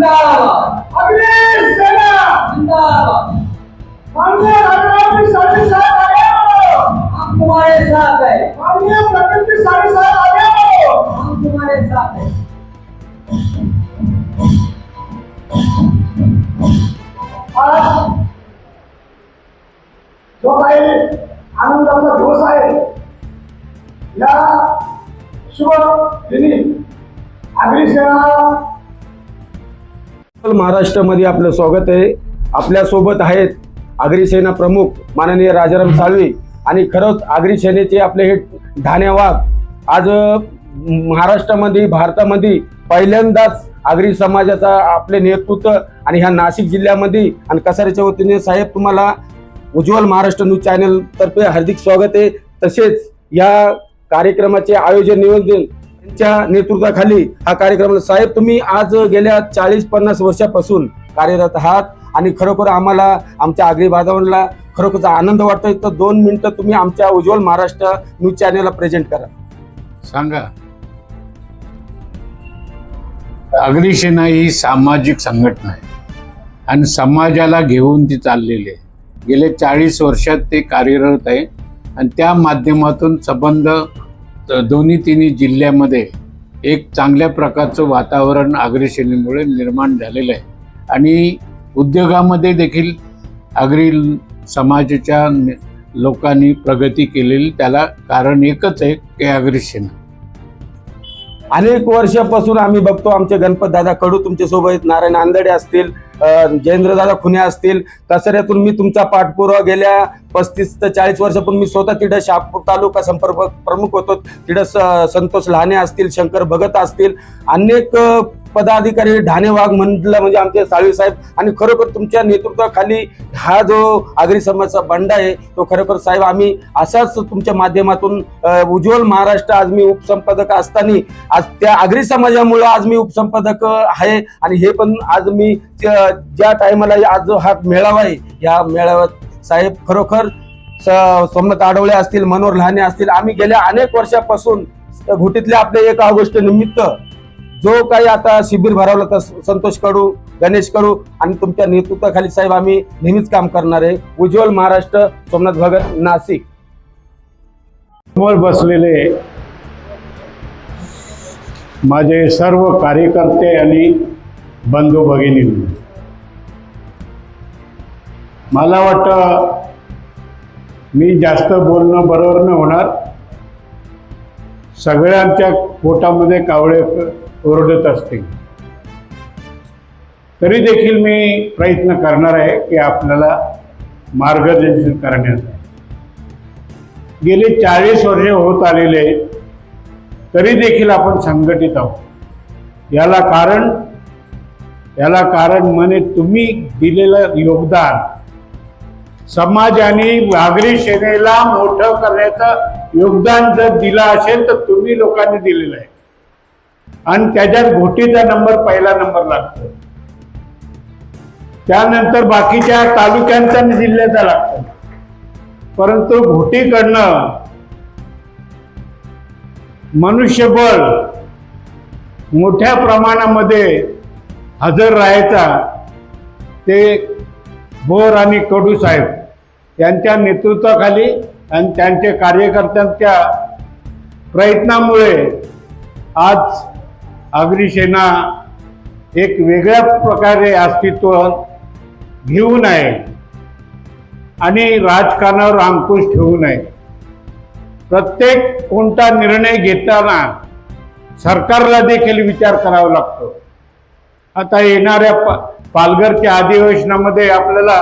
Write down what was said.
जिंदाबाद. अग्नि सेना. जिंदाबाद. माननीय राजाराम साहनी साहब आगे हो हम तुम्हारे साथ है. माननीय प्रकृति साहनी साहब आगे हो हम तुम्हारे साथ है. आज जो काही आनंदाचा दिवस आहे या शुभ दिनी अग्निसेना महाराष्ट्रामध्ये आपलं स्वागत आहे. आपल्यासोबत आहेत आगरी सेना प्रमुख माननीय राजाराम साळवी आणि खरंच आगरी सेनेचे आपले हे ठाण्यावाग आज महाराष्ट्रामध्ये भारतामध्ये पहिल्यांदाच आगरी समाजाचा आपले नेतृत्व आणि ह्या नाशिक जिल्ह्यामध्ये आणि कसाऱ्याच्या वतीने साहेब तुम्हाला उज्ज्वल महाराष्ट्र न्यूज चॅनल तर्फे हार्दिक स्वागत आहे. तसेच या कार्यक्रमाचे आयोजन नियोजन च्या नेतृत्वाखाली हा कार्यक्रम साहेब तुम्ही आज गेल्या चाळीस पन्नास वर्षापासून कार्यरत आहात आणि खरोखर आम्हाला आमच्या आगरी बांधवांना खरोखरचा आनंद वाटतोय. तर दोन मिनिटं तुम्ही आमच्या उज्ज्वल महाराष्ट्र न्यूज चॅनेलला प्रेझेंट करा. सांगा. अग्निसेना ही सामाजिक संघटना आहे. आणि समाजाला घेऊन ती चाललेली आहे. गेले चाळीस वर्षात ते कार्यरत आहे. आणि त्या माध्यमातून संबंध दोन्ही तिन्ही जिल्ह्यामध्ये एक चांगल्या प्रकारचं वातावरण अग्रिसेनेमुळे निर्माण झालेलं आहे. आणि उद्योगामध्ये देखील अग्री समाजाच्या लोकांनी प्रगती केलेली त्याला कारण एकच आहे की अग्रिसेना अनेक वर्षापासून आम्ही बघतो आमचे गणपत दादा कडू तुमच्यासोबत नारायण आंदडे असतील जयेंद्रदादा खुने असतील कसऱ्यातून मी तुमचा पाठपुरावा गेल्या पस्तीस ते चाळीस वर्षापूर्वी मी स्वतः तिथं शापूर तालुका संपर्क प्रमुख होतो. तिथं स- संतोष लहाने असतील शंकर भगत असतील अनेक पदाधिकारी ढाणे वाघ म्हटलं म्हणजे आमचे साळवी साहेब. आणि खरोखर तुमच्या नेतृत्वाखाली हा जो आगरी समाजाचा बंडा आहे तो खरोखर साहेब आम्ही असाच तुमच्या माध्यमातून उज्ज्वल महाराष्ट्र आज मी उपसंपादक असताना आज त्या आगरी समाजामुळे आज मी उपसंपादक आहे. आणि हे पण आज मी ज्या टायमाला आज जो हा मेळावा आहे या मेळाव्यात साहेब खरोखर स- सोमनाथ आडवळे असतील मनोहर लहाने असतील आम्ही गेल्या अनेक वर्षापासून घुटीतल्या आपल्या एक ऑगस्ट निमित्त जो काही आता शिबिर भरवलं तर संतोष कडू गणेश कडू आणि तुमच्या नेतृत्वाखाली साहेब आम्ही नेहमीच काम करणार आहे. उज्ज्वल महाराष्ट्र सोमनाथ भगत नाशिक. समोर बसलेले माझे सर्व कार्यकर्ते आणि बंधू भगिनी मला वाटतं मी जास्त बोलणं बरोबर न होणार. सगळ्यांच्या पोटामध्ये कावळे ओरडत असतील तरी देखील मी प्रयत्न करणार आहे की आपल्याला मार्गदर्शन करण्याचा. गेले चाळीस वर्षे होत आलेले तरी देखील आपण संघटित आहोत. याला कारण याला कारण म्हणे तुम्ही दिलेलं योगदान समाजाने नागरी सेनेला मोठं करण्याचं योगदान जर दिलं असेल तर तुम्ही लोकांनी दिलेलं आहे. आणि त्याच्यात घोटीचा नंबर पहिला नंबर लागतो. त्यानंतर बाकीच्या तालुक्यांचा आणि जिल्ह्याचा लागतो. परंतु घोटीकडनं मनुष्यबळ मोठ्या प्रमाणामध्ये हजर राहायचा ते बोर आणि कडू साहेब यांच्या नेतृत्वाखाली आणि त्यांच्या कार्यकर्त्यांच्या प्रयत्नामुळे आज अग्निसेना एक वेगळ्या प्रकारे अस्तित्व घेऊ नये आणि राजकारणावर अंकुश ठेवू नये प्रत्येक कोणता निर्णय घेताना सरकारला देखील विचार करावा लागतो. आता येणाऱ्या पा पालघरच्या अधिवेशनामध्ये आपल्याला